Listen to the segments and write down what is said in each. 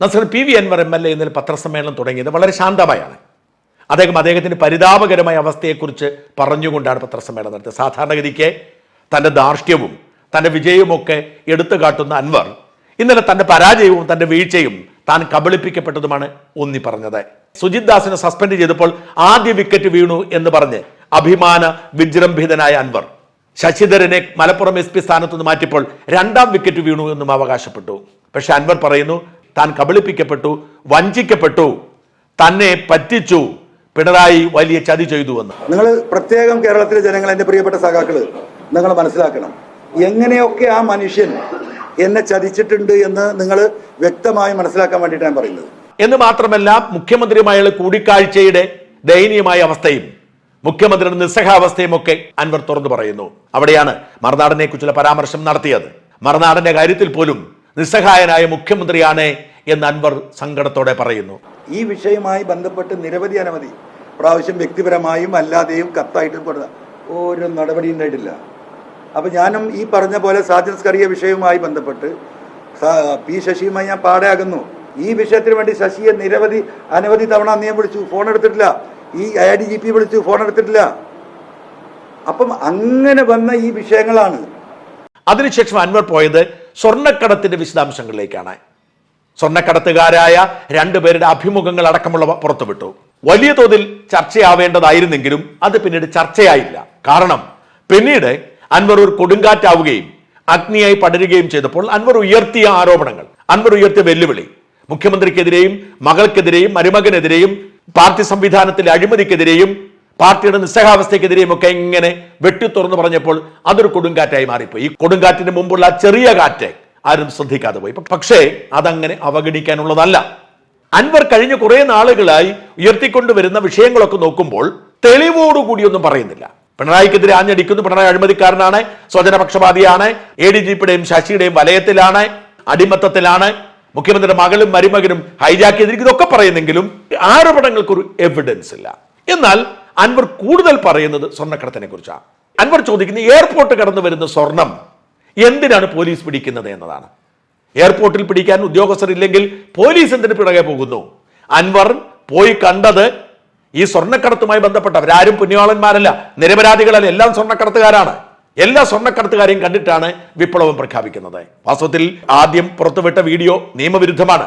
Nasar P V Anvar M L A ഇന്നലെ പത്രസമ്മേളനം തുടങ്ങിയത് വളരെ ശാന്തമായാണ്. അദ്ദേഹം അദ്ദേഹത്തിന്റെ പരിതാപകരമായ അവസ്ഥയെക്കുറിച്ച് പറഞ്ഞുകൊണ്ടാണ് പത്രസമ്മേളനം നടത്തിയത്. സാധാരണഗതിക്ക് തന്റെ ധാർഷ്ട്യവും തന്റെ വിജയവുമൊക്കെ എടുത്തു കാട്ടുന്ന അൻവർ ഇന്നലെ തന്റെ പരാജയവും തന്റെ വീഴ്ചയും താൻ കബളിപ്പിക്കപ്പെട്ടതുമാണ് ഒന്നി പറഞ്ഞത്. സുജിത് ദാസിനെ സസ്പെൻഡ് ചെയ്തപ്പോൾ ആദ്യ വിക്കറ്റ് വീണു എന്ന് പറഞ്ഞ് അഭിമാന വിജൃംഭിതനായ അൻവർ ശശിധരനെ മലപ്പുറം എസ് പി സ്ഥാനത്തുനിന്ന് മാറ്റിയപ്പോൾ രണ്ടാം വിക്കറ്റ് വീണു എന്നും അവകാശപ്പെട്ടു. പക്ഷെ അൻവർ പറയുന്നു താൻ കബളിപ്പിക്കപ്പെട്ടു വഞ്ചിക്കപ്പെട്ടു തന്നെ പറ്റിച്ചു പിണറായി വലിയ ചതി ചെയ്തു എന്ന്. നിങ്ങൾ പ്രത്യേകം കേരളത്തിലെ ജനങ്ങൾ എന്റെ പ്രിയപ്പെട്ട സഖാക്കൾ നിങ്ങൾ മനസ്സിലാക്കണം. എങ്ങനെയൊക്കെ ആ മനുഷ്യൻ എന്നെ ചതിച്ചിട്ടുണ്ട് എന്ന് നിങ്ങൾ വ്യക്തമായി മനസ്സിലാക്കാൻ വേണ്ടിയിട്ടാണ് ഞാൻ പറയുന്നത്. എന്ന് മാത്രമല്ല മുഖ്യമന്ത്രിയുമായുള്ള കൂടിക്കാഴ്ചയുടെ ദയനീയമായ അവസ്ഥയും മുഖ്യമന്ത്രിയുടെ നിസ്സഹാവസ്ഥയും ഒക്കെ അൻവർ തുറന്നു പറയുന്നു. അവിടെയാണ് മറുനാടനെ കുറിച്ചുള്ള പരാമർശം നടത്തിയത്. മറുനാടന്റെ കാര്യത്തിൽ പോലും നിസ്സഹായനായ മുഖ്യമന്ത്രിയാണ് എന്ന് അൻവർ സങ്കടത്തോടെ പറയുന്നു. ഈ വിഷയവുമായി ബന്ധപ്പെട്ട് നിരവധി അനവധി പ്രാവശ്യം വ്യക്തിപരമായും അല്ലാതെയും കത്തായിട്ടും കൊടുത്ത ഒരു നടപടി ഉണ്ടായിട്ടില്ല. അപ്പൊ ഞാനും ഈ പറഞ്ഞ പോലെ സാധ്യസ്കറിയ സ്കറിയ വിഷയവുമായി ബന്ധപ്പെട്ട് പി ശശിയുമായി ഞാൻ പാടയാകുന്നു. ഈ വിഷയത്തിന് വേണ്ടി ശശിയെ നിരവധി അനവധി തവണ നീ വിളിച്ചു. ഫോൺ എടുത്തിട്ടില്ല. ഈ ഐ ഡി ജി പി വിളിച്ചു. ഫോൺ എടുത്തിട്ടില്ല. അപ്പം അങ്ങനെ വന്ന ഈ വിഷയങ്ങളാണ്. അതിനുശേഷം അൻവർ പോയത് സ്വർണക്കടത്തിന്റെ വിശദാംശങ്ങളിലേക്കാണ്. സ്വർണക്കടത്തുകാരായ രണ്ടുപേരുടെ അഭിമുഖങ്ങൾ അടക്കമുള്ളവ പുറത്തുവിട്ടു. വലിയ തോതിൽ ചർച്ചയാവേണ്ടതായിരുന്നെങ്കിലും അത് പിന്നീട് ചർച്ചയായില്ല. കാരണം പിന്നീട് അൻവർ ഒരു കൊടുങ്കാറ്റാവുകയും അഗ്നിയായി പടരുകയും ചെയ്തപ്പോൾ അൻവർ ഉയർത്തിയ ആരോപണങ്ങൾ അൻവർ ഉയർത്തിയ വെല്ലുവിളി. മുഖ്യമന്ത്രിക്കെതിരെയും മകൾക്കെതിരെയും മരുമകനെതിരെയും പാർട്ടി സംവിധാനത്തിലെ അഴിമതിക്കെതിരെയും പാർട്ടിയുടെ നിസ്സഹാവസ്ഥയ്ക്കെതിരെയും ഒക്കെ ഇങ്ങനെ വെട്ടി തുറന്നു പറഞ്ഞപ്പോൾ അതൊരു കൊടുങ്കാറ്റായി മാറിപ്പോയി. ഈ കൊടുങ്കാറ്റിന് മുമ്പുള്ള ചെറിയ കാറ്റ് ആരും ശ്രദ്ധിക്കാതെ പോയി. പക്ഷേ അതങ്ങനെ അവഗണിക്കാനുള്ളതല്ല. അൻവർ കഴിഞ്ഞ കുറെ നാളുകളായി ഉയർത്തിക്കൊണ്ടുവരുന്ന വിഷയങ്ങളൊക്കെ നോക്കുമ്പോൾ തെളിവോടുകൂടിയൊന്നും പറയുന്നില്ല. പിണറായിക്കെതിരെ ആഞ്ഞടിക്കുന്നു. പിണറായി അഴിമതിക്കാരനാണ് സ്വജനപക്ഷപാതിയാണ് എ ഡി ജി പിയുടെയും ശശിയുടെയും വലയത്തിലാണ് അടിമത്തത്തിലാണ് മുഖ്യമന്ത്രിയുടെ മകളും മരുമകനും ഹൈജാക്ക് ചെയ്തിരിക്കുന്നതൊക്കെ പറയുന്നെങ്കിലും ആരോപണങ്ങൾക്കൊരു എവിഡൻസ് ഇല്ല. എന്നാൽ അൻവർ കൂടുതൽ പറയുന്നത് സ്വർണക്കടത്തിനെ കുറിച്ചാണ് അൻവർ ചോദിക്കുന്നത് എയർപോർട്ട് കടന്നു വരുന്ന സ്വർണം എന്തിനാണ് പോലീസ് പിടിക്കുന്നത് എന്നതാണ്. എയർപോർട്ടിൽ പിടിക്കാൻ ഉദ്യോഗസ്ഥർ ഇല്ലെങ്കിൽ പോലീസ് എന്തിന് പിറകെ പോകുന്നു? അൻവർ പോയി കണ്ടത് ഈ സ്വർണക്കടത്തുമായി ബന്ധപ്പെട്ടവരാരും പുണ്യവാളന്മാരല്ല നിരപരാധികളല്ല എല്ലാം സ്വർണക്കടത്തുകാരാണ്. എല്ലാ സ്വർണക്കടത്തുകാരെയും കണ്ടിട്ടാണ് വിപ്ലവം പ്രഖ്യാപിക്കുന്നത്. വാസ്തവത്തിൽ ആദ്യം പുറത്തുവിട്ട വീഡിയോ നിയമവിരുദ്ധമാണ്.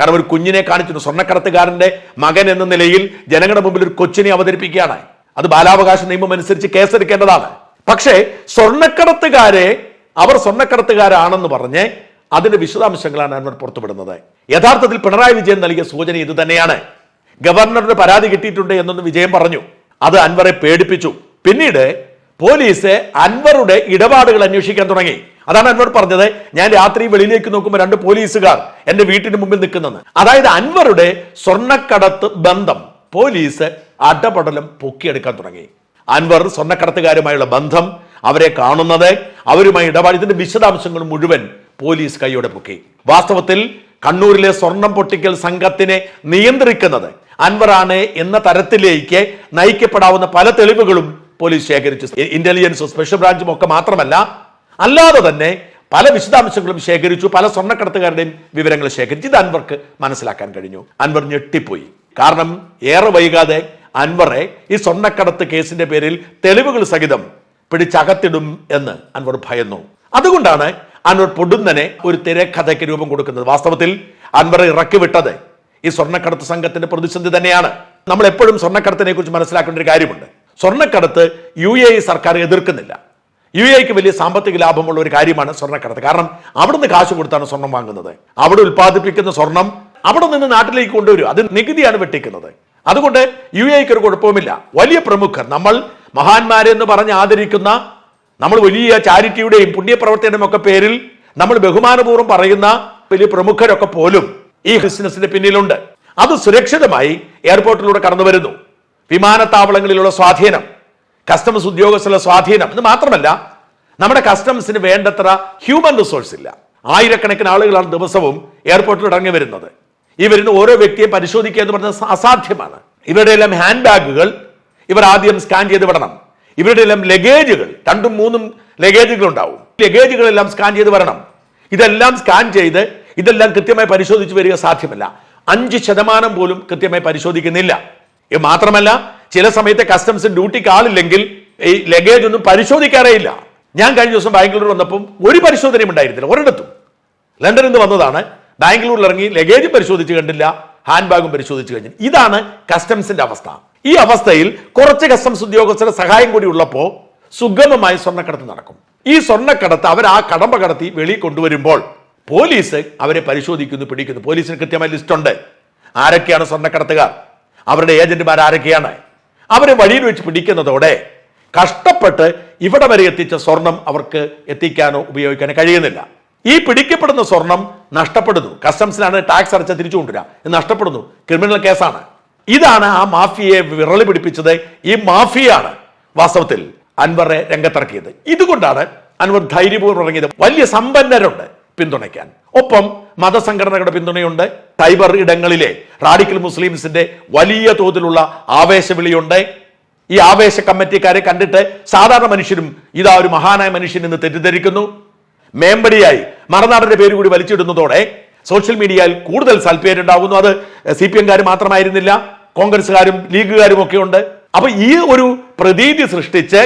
കാരണം ഒരു കുഞ്ഞിനെ കാണിച്ചിരുന്നു. സ്വർണക്കടത്തുകാരന്റെ മകൻ എന്ന നിലയിൽ ജനങ്ങളുടെ മുമ്പിൽ ഒരു കൊച്ചിനെ അവതരിപ്പിക്കുകയാണ്. അത് ബാലാവകാശ നിയമം അനുസരിച്ച് കേസെടുക്കേണ്ടതാണ്. പക്ഷേ സ്വർണക്കടത്തുകാരെ അവർ സ്വർണക്കടത്തുകാരാണെന്ന് പറഞ്ഞ് അതിന്റെ വിശദാംശങ്ങളാണ് അൻവർ പുറത്തുവിടുന്നത്. യഥാർത്ഥത്തിൽ പിണറായി വിജയൻ നൽകിയ സൂചന ഇത് തന്നെയാണ്. ഗവർണറുടെ പരാതി കിട്ടിയിട്ടുണ്ട് എന്നൊന്ന് വിജയൻ പറഞ്ഞു. അത് അൻവറെ പേടിപ്പിച്ചു. പിന്നീട് പോലീസ് അൻവറുടെ ഇടപാടുകൾ അന്വേഷിക്കാൻ തുടങ്ങി. അതാണ് അൻവർ പറഞ്ഞത്. ഞാൻ രാത്രി വെളിയിലേക്ക് നോക്കുമ്പോൾ രണ്ട് പോലീസുകാർ എന്റെ വീട്ടിന് മുമ്പിൽ നിൽക്കുന്നെന്ന്. അതായത് അൻവറുടെ സ്വർണക്കടത്ത് ബന്ധം പോലീസ് അടപടലം പൊക്കിയെടുക്കാൻ തുടങ്ങി. അൻവർ സ്വർണക്കടത്തുകാരുമായുള്ള ബന്ധം അവരെ കാണുന്നത് അവരുമായി ഇടപാട് ഇതിന്റെ വിശദാംശങ്ങൾ മുഴുവൻ പോലീസ് കൈയോടെ പൊക്കി. വാസ്തവത്തിൽ കണ്ണൂരിലെ സ്വർണം പൊട്ടിക്കൽ സംഘത്തിനെ നിയന്ത്രിക്കുന്നത് അൻവറാണ് എന്ന തരത്തിലേക്ക് നയിക്കപ്പെടാവുന്ന പല തെളിവുകളും പോലീസ് ശേഖരിച്ചു. ഇന്റലിജൻസും സ്പെഷ്യൽ ബ്രാഞ്ചും ഒക്കെ മാത്രമല്ല അല്ലാതെ തന്നെ പല വിശദാംശങ്ങളും ശേഖരിച്ചു പല സ്വർണക്കടത്തുകാരുടെയും വിവരങ്ങൾ ശേഖരിച്ചു ഇത് അൻവർക്ക് മനസ്സിലാക്കാൻ കഴിഞ്ഞു. അൻവർ ഞെട്ടിപ്പോയി. കാരണം ഏറെ വൈകാതെ അൻവറെ ഈ സ്വർണക്കടത്ത് കേസിന്റെ പേരിൽ തെളിവുകൾ സഹിതം പിടിച്ചകത്തിടും എന്ന് അൻവർ ഭയന്നു. അതുകൊണ്ടാണ് അൻവർ പൊടുന്നനെ ഒരു തിരക്കഥയ്ക്ക് രൂപം കൊടുക്കുന്നത്. വാസ്തവത്തിൽ അൻവർ ഇറക്കി വിട്ടത് ഈ സ്വർണക്കടത്ത് സംഘത്തിന്റെ പ്രതിസന്ധി തന്നെയാണ്. നമ്മൾ എപ്പോഴും സ്വർണക്കടത്തിനെ കുറിച്ച് മനസ്സിലാക്കേണ്ട ഒരു കാര്യമുണ്ട്. സ്വർണക്കടത്ത് യു എ ഇ സർക്കാർ എതിർക്കുന്നില്ല. യു എക്ക് വലിയ സാമ്പത്തിക ലാഭമുള്ള ഒരു കാര്യമാണ് സ്വർണക്കടത്ത്. കാരണം അവിടുന്ന് കാശ് കൊടുത്താണ് സ്വർണം വാങ്ങുന്നത്. അവിടെ ഉൽപ്പാദിപ്പിക്കുന്ന സ്വർണം അവിടെ നിന്ന് നാട്ടിലേക്ക് കൊണ്ടുവരും. അത് നികുതിയാണ് വെട്ടിക്കുന്നത്. അതുകൊണ്ട് യു എക്ക് ഒരു കുഴപ്പവുമില്ല. വലിയ പ്രമുഖർ നമ്മൾ മഹാന്മാരെന്ന് പറഞ്ഞ് ആദരിക്കുന്ന നമ്മൾ വലിയ ചാരിറ്റിയുടെയും പുണ്യപ്രവർത്തിയുടെയും ഒക്കെ പേരിൽ നമ്മൾ ബഹുമാനപൂർവം പറയുന്ന വലിയ പ്രമുഖരൊക്കെ പോലും ഈ ബിസിനസിന്റെ പിന്നിലുണ്ട്. അത് സുരക്ഷിതമായി എയർപോർട്ടിലൂടെ കടന്നു വരുന്നു വിമാനത്താവളങ്ങളിലുള്ള സ്വാധീനം കസ്റ്റംസ് ഉദ്യോഗസ്ഥരുടെ സ്വാധീനം. എന്ന് മാത്രമല്ല നമ്മുടെ കസ്റ്റംസിന് വേണ്ടത്ര ഹ്യൂമൻ റിസോഴ്സ് ഇല്ല. ആയിരക്കണക്കിന് ആളുകളാണ് ദിവസവും എയർപോർട്ടിൽ ഇറങ്ങി വരുന്നത്. ഈ വരുന്ന ഓരോ വ്യക്തിയെ പരിശോധിക്കുക എന്ന് പറഞ്ഞത് അസാധ്യമാണ്. ഇവരുടെ എല്ലാം ഹാൻഡ് ബാഗുകൾ ഇവർ ആദ്യം സ്കാൻ ചെയ്ത് വിടണം. ഇവരുടെ എല്ലാം ലഗേജുകൾ രണ്ടും മൂന്നും ലഗേജുകൾ ഉണ്ടാവും. ലഗേജുകളെല്ലാം സ്കാൻ ചെയ്ത് വരണം. ഇതെല്ലാം സ്കാൻ ചെയ്ത് ഇതെല്ലാം കൃത്യമായി പരിശോധിച്ച് വരിക സാധ്യമല്ല. അഞ്ച് ശതമാനം പോലും കൃത്യമായി പരിശോധിക്കുന്നില്ല. മാത്രമല്ല ചില സമയത്ത് കസ്റ്റംസ് ഡ്യൂട്ടി ആളില്ലെങ്കിൽ ഈ ലഗേജ് ഒന്നും പരിശോധിക്കാറേ ഇല്ല ഞാൻ കഴിഞ്ഞ ദിവസം ബാംഗ്ലൂർ വന്നപ്പം ഒരു പരിശോധനയും ഉണ്ടായിരുന്നില്ല ഒരിടത്തും. ലണ്ടനിൽ നിന്ന് വന്നതാണ് ബാംഗ്ലൂരിൽ ഇറങ്ങി ലഗേജ് പരിശോധിച്ച് കണ്ടില്ല ഹാൻഡ് ബാഗും പരിശോധിച്ച് കഴിഞ്ഞു ഇതാണ് കസ്റ്റംസിന്റെ അവസ്ഥ. ഈ അവസ്ഥയിൽ കുറച്ച് കസ്റ്റംസ് ഉദ്യോഗസ്ഥരുടെ സഹായം കൂടി ഉള്ളപ്പോൾ സുഗമമായി സ്വർണക്കടത്ത് നടക്കും. ഈ സ്വർണക്കടത്ത് അവർ ആ കടമ്പ കടത്തി വെളിയിൽ കൊണ്ടുവരുമ്പോൾ പോലീസ് അവരെ പരിശോധിക്കുന്നു പിടിക്കുന്നു. പോലീസിന് കൃത്യമായ ലിസ്റ്റ് ഉണ്ട്. ആരൊക്കെയാണ് സ്വർണക്കടത്തുകാർ? അവരുടെ ഏജന്റുമാർ ആരൊക്കെയാണ്? അവരെ വഴിയിൽ വെച്ച് പിടിക്കുന്നതോടെ കഷ്ടപ്പെട്ട് ഇവിടെ വരെ എത്തിച്ച സ്വർണം അവർക്ക് എത്തിക്കാനോ ഉപയോഗിക്കാനോ കഴിയുന്നില്ല. ഈ പിടിക്കപ്പെടുന്ന സ്വർണം നഷ്ടപ്പെടുന്നു. കസ്റ്റംസിനാണ് ടാക്സ് അടച്ച തിരിച്ചു കൊണ്ടുവരിക. ഇത് നഷ്ടപ്പെടുന്നു. ക്രിമിനൽ കേസാണ്. ഇതാണ് ആ മാഫിയയെ വിറളി പിടിപ്പിച്ചത്. ഈ മാഫിയാണ് വാസ്തവത്തിൽ അൻവറെ രംഗത്തിറക്കിയത്. ഇതുകൊണ്ടാണ് അൻവർ ധൈര്യപൂർവം ഇറങ്ങിയത്. വലിയ സമ്പന്നരുണ്ട് പിന്തുണയ്ക്കാൻ. ഒപ്പം മതസംഘടനകളുടെ പിന്തുണയുണ്ട്. ടൈബർ ഇടങ്ങളിലെ റാഡിക്കൽ മുസ്ലിംസിന്റെ വലിയ തോതിലുള്ള ആവേശവിളിയുണ്ട്. ഈ ആവേശ കമ്മിറ്റിക്കാരെ കണ്ടിട്ട് സാധാരണ മനുഷ്യരും ഇതാ ഒരു മഹാനായ മനുഷ്യൻ എന്ന് തെറ്റിദ്ധരിക്കുന്നു. മേമ്പടിയായി മറനാടിന്റെ പേര് കൂടി വലിച്ചിടുന്നതോടെ സോഷ്യൽ മീഡിയയിൽ കൂടുതൽ സൽപ്പേരുണ്ടാകുന്നു. അത് സി പി എംകാർ മാത്രമായിരുന്നില്ല കോൺഗ്രസ്സുകാരും ലീഗുകാരും ഒക്കെ ഉണ്ട്. അപ്പൊ ഈ ഒരു പ്രതീതി സൃഷ്ടിച്ച്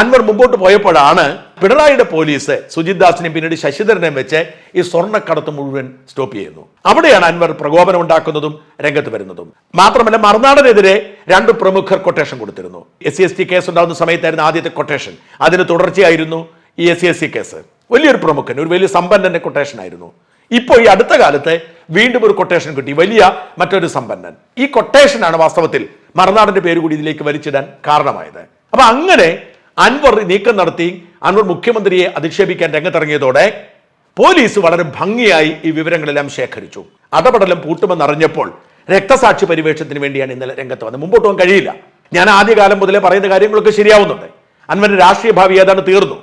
അൻവർ മുമ്പോട്ട് പോയപ്പോഴാണ് പിണറായിയുടെ പോലീസ് സുജിത് ദാസിനെയും പിന്നീട് ശശിധരനെയും വെച്ച് ഈ സ്വർണക്കടത്ത് മുഴുവൻ സ്റ്റോപ്പ് ചെയ്യുന്നു. അവിടെയാണ് അൻവർ പ്രകോപനം ഉണ്ടാക്കുന്നതും രംഗത്ത് വരുന്നതും. മാത്രമല്ല മറുനാടനെതിരെ രണ്ട് പ്രമുഖർ കൊട്ടേഷൻ കൊടുത്തിരുന്നു. S C S T case ഉണ്ടാകുന്ന സമയത്തായിരുന്നു ആദ്യത്തെ കൊട്ടേഷൻ അതിന് തുടർച്ചയായിരുന്നു ഈ എസ് സി എസ് കേസ് വലിയൊരു പ്രമുഖൻ ഒരു വലിയ സമ്പന്നന്റെ കൊട്ടേഷൻ ആയിരുന്നു. ഇപ്പോൾ ഈ അടുത്ത കാലത്ത് വീണ്ടും ഒരു കൊട്ടേഷൻ കിട്ടി. വലിയ മറ്റൊരു സമ്പന്നൻ. ഈ കൊട്ടേഷനാണ് വാസ്തവത്തിൽ മറുനാടിന്റെ പേര് കൂടി ഇതിലേക്ക് വലിച്ചിടാൻ കാരണമായത്. അപ്പൊ അങ്ങനെ അൻവർ നീക്കം നടത്തി അൻവർ മുഖ്യമന്ത്രിയെ അധിക്ഷേപിക്കാൻ രംഗത്തിറങ്ങിയതോടെ പോലീസ് വളരെ ഭംഗിയായി ഈ വിവരങ്ങളെല്ലാം ശേഖരിച്ചു. അടപടലം പൂട്ടുമെന്നറിഞ്ഞപ്പോൾ രക്തസാക്ഷി പരിവേഷത്തിന് വേണ്ടിയാണ് ഇന്നലെ രംഗത്ത് വന്നത്. മുമ്പോട്ട് പോകാൻ കഴിയില്ല. ഞാൻ ആദ്യകാലം മുതലേ പറയുന്ന കാര്യങ്ങളൊക്കെ ശരിയാവുന്നുണ്ട്. അൻവന്റെ രാഷ്ട്രീയ ഭാവി ഏതാണ്ട് തീർന്നു.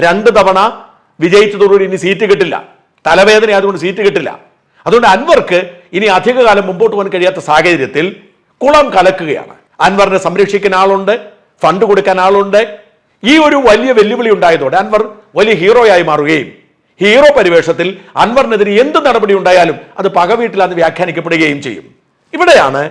രണ്ട് തവണ വിജയിച്ചതോടുകൂടി ഇനി സീറ്റ് കിട്ടില്ല. തലവേദന അതുകൊണ്ട് സീറ്റ് കിട്ടില്ല. അതുകൊണ്ട് അൻവർക്ക് ഇനി അധികകാലം മുമ്പോട്ട് പോകാൻ കഴിയാത്ത സാഹചര്യത്തിൽ കുളം കലക്കുകയാണ്. അൻവറിനെ സംരക്ഷിക്കാൻ ആളുണ്ട് ഫണ്ട് കൊടുക്കാൻ ആളുണ്ട് ഈ ഒരു വലിയ വെല്ലുവിളി ഉണ്ടായതോടെ അൻവർ വലിയ ഹീറോയായി മാറുകയും ഹീറോ പരിവേഷത്തിൽ അൻവറിനെതിരെ എന്ത് നടപടി ഉണ്ടായാലും അത് പകവീട്ടിലാന്ന് വ്യാഖ്യാനിക്കപ്പെടുകയും ചെയ്യും. ഇവിടെയാണ്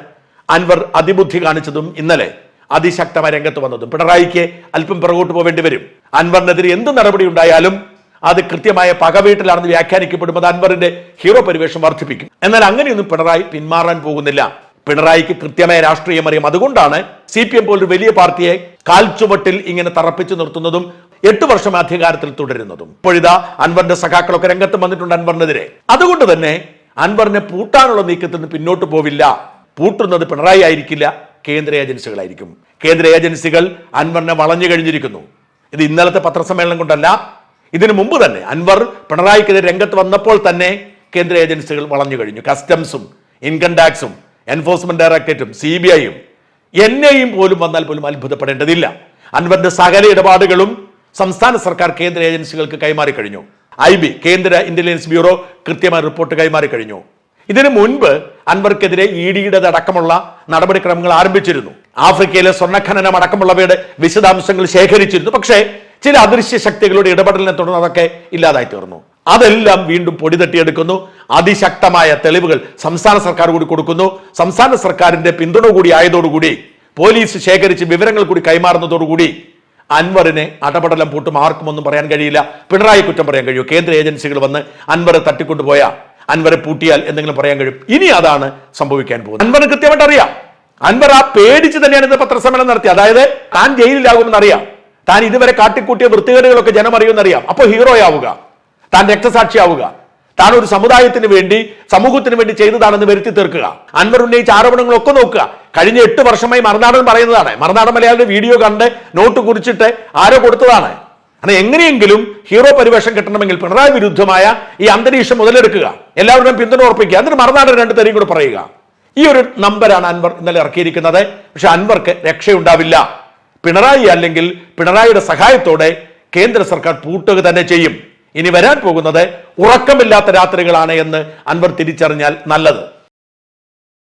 അൻവർ അതിബുദ്ധി കാണിച്ചതും ഇന്നലെ അതിശക്തമായ രംഗത്ത് വന്നതും. പിണറായിക്ക് അല്പം പിറകോട്ട് പോവേണ്ടി വരും. അൻവറിനെതിരെ എന്ത് നടപടി ഉണ്ടായാലും അത് കൃത്യമായ പകവീട്ടിലാണെന്ന് വ്യാഖ്യാനിക്കപ്പെടുമ്പോൾ അത് അൻവറിന്റെ ഹീറോ പരിവേഷം വർദ്ധിപ്പിക്കും. എന്നാൽ അങ്ങനെയൊന്നും പിണറായി പിന്മാറാൻ പോകുന്നില്ല. പിണറായിക്ക് കൃത്യമായ രാഷ്ട്രീയം അറിയാം. അതുകൊണ്ടാണ് സി പി എം പോലൊരു വലിയ പാർട്ടിയെ കാൽച്ചുവട്ടിൽ ഇങ്ങനെ തറപ്പിച്ചു നിർത്തുന്നതും എട്ട് വർഷം അധികാരത്തിൽ തുടരുന്നതും. ഇപ്പോഴിതാ അൻവറിന്റെ സഖാക്കളൊക്കെ രംഗത്ത് വന്നിട്ടുണ്ട് അൻവറിനെതിരെ. അതുകൊണ്ട് തന്നെ അൻവറിനെ പൂട്ടാനുള്ള നീക്കത്തിൽ നിന്ന് പിന്നോട്ട് പോവില്ല. പൂട്ടുന്നത് പിണറായി ആയിരിക്കില്ല കേന്ദ്ര ഏജൻസികളായിരിക്കും. കേന്ദ്ര ഏജൻസികൾ അൻവറിനെ വളഞ്ഞു കഴിഞ്ഞിരിക്കുന്നു. ഇത് ഇന്നലത്തെ പത്രസമ്മേളനം കൊണ്ടല്ല ഇതിനു മുമ്പ് തന്നെ അൻവർ പിണറായിക്കെതിരെ രംഗത്ത് വന്നപ്പോൾ തന്നെ കേന്ദ്ര ഏജൻസികൾ വളഞ്ഞു കഴിഞ്ഞു. കസ്റ്റംസും ഇൻകം ടാക്സും എൻഫോഴ്സ്മെന്റ് ഡയറക്ടറേറ്റും സി ബി ഐയും എൻ ഐയും പോലും വന്നാൽ പോലും അത്ഭുതപ്പെടേണ്ടതില്ല. അൻവറിന്റെ സകല ഇടപാടുകളും സംസ്ഥാന സർക്കാർ കേന്ദ്ര ഏജൻസികൾക്ക് കൈമാറി കഴിഞ്ഞു. ഐ ബി കേന്ദ്ര ഇന്റലിജൻസ് ബ്യൂറോ കൃത്യമായ റിപ്പോർട്ട് കൈമാറി കഴിഞ്ഞു. ഇതിനു മുൻപ് അൻവർക്കെതിരെ ഇ ഡിയുടെ അടക്കമുള്ള നടപടിക്രമങ്ങൾ ആരംഭിച്ചിരുന്നു. ആഫ്രിക്കയിലെ സ്വർണഖനനം അടക്കമുള്ളവയുടെ വിശദാംശങ്ങൾ ശേഖരിച്ചിരുന്നു. പക്ഷേ ചില അദൃശ്യ ശക്തികളുടെ ഇടപെടലിനെ തുടർന്ന് അതൊക്കെ ഇല്ലാതായി തീർന്നു അതെല്ലാം വീണ്ടും പൊടി തട്ടിയെടുക്കുന്നു. അതിശക്തമായ തെളിവുകൾ സംസ്ഥാന സർക്കാർ കൂടി കൊടുക്കുന്നു. സംസ്ഥാന സർക്കാരിന്റെ പിന്തുണ കൂടി ആയതോടുകൂടി പോലീസ് ശേഖരിച്ച് വിവരങ്ങൾ കൂടി കൈമാറുന്നതോടുകൂടി അൻവറിനെ അടപടലം പൂട്ടും. ആർക്കും ഒന്നും പറയാൻ കഴിയില്ല. പിണറായി കുറ്റം പറയാൻ കഴിയൂ. കേന്ദ്ര ഏജൻസികൾ വന്ന് അൻവറെ തട്ടിക്കൊണ്ടുപോയ അൻവറെ പൂട്ടിയാൽ എന്തെങ്കിലും പറയാൻ കഴിയും. ഇനി അതാണ് സംഭവിക്കാൻ പോകുന്നത്. അൻവറിന് കൃത്യമായിട്ട് അറിയാം. അൻവർ ആ പേടിച്ച് തന്നെയാണ് ഇന്ന് പത്രസമ്മേളനം നടത്തി അതായത് താൻ ജയിലിലാകുമെന്ന് അറിയാം. താൻ ഇതുവരെ കാട്ടിക്കൂട്ടിയ വൃത്തികേടുകളൊക്കെ ജനം അറിയുമെന്നറിയാം അപ്പോൾ ഹീറോയാവുക താൻ രക്തസാക്ഷിയാവുക. താൻ ഒരു സമുദായത്തിന് വേണ്ടി സമൂഹത്തിന് വേണ്ടി ചെയ്തതാണെന്ന് വരുത്തി തീർക്കുക. അൻവർ ഉന്നയിച്ച ആരോപണങ്ങളൊക്കെ നോക്കുക. കഴിഞ്ഞ എട്ട് വർഷമായി മറുനാടൻ പറയുന്നതാണ്. മറുനാടൻ മലയാളിയുടെ വീഡിയോ കണ്ട് നോട്ട് കുറിച്ചിട്ട് ആരോ കൊടുത്തതാണ്. അങ്ങനെ എങ്ങനെയെങ്കിലും ഹീറോ പരിവേഷം കിട്ടണമെങ്കിൽ പിണറായി വിരുദ്ധമായ ഈ അന്തരീക്ഷം മുതലെടുക്കുക. എല്ലാവരുടെയും പിന്തുണ ഉറപ്പിക്കുക. എന്നിട്ട് മറുനാടൻ രണ്ട് തരം കൂടെ പറയുക. ഈ ഒരു നമ്പരാണ് അൻവർ ഇന്നലെ ഇറക്കിയിരിക്കുന്നത്. പക്ഷെ അൻവർക്ക് രക്ഷയുണ്ടാവില്ല. പിണറായി അല്ലെങ്കിൽ പിണറായിയുടെ സഹായത്തോടെ കേന്ദ്ര സർക്കാർ പൂട്ടുക തന്നെ ചെയ്യും. ഇനി വരാൻ പോകുന്നത് ഉറക്കമില്ലാത്ത രാത്രികളാണ് എന്ന് അൻവർ തിരിച്ചറിഞ്ഞാൽ നല്ലത്.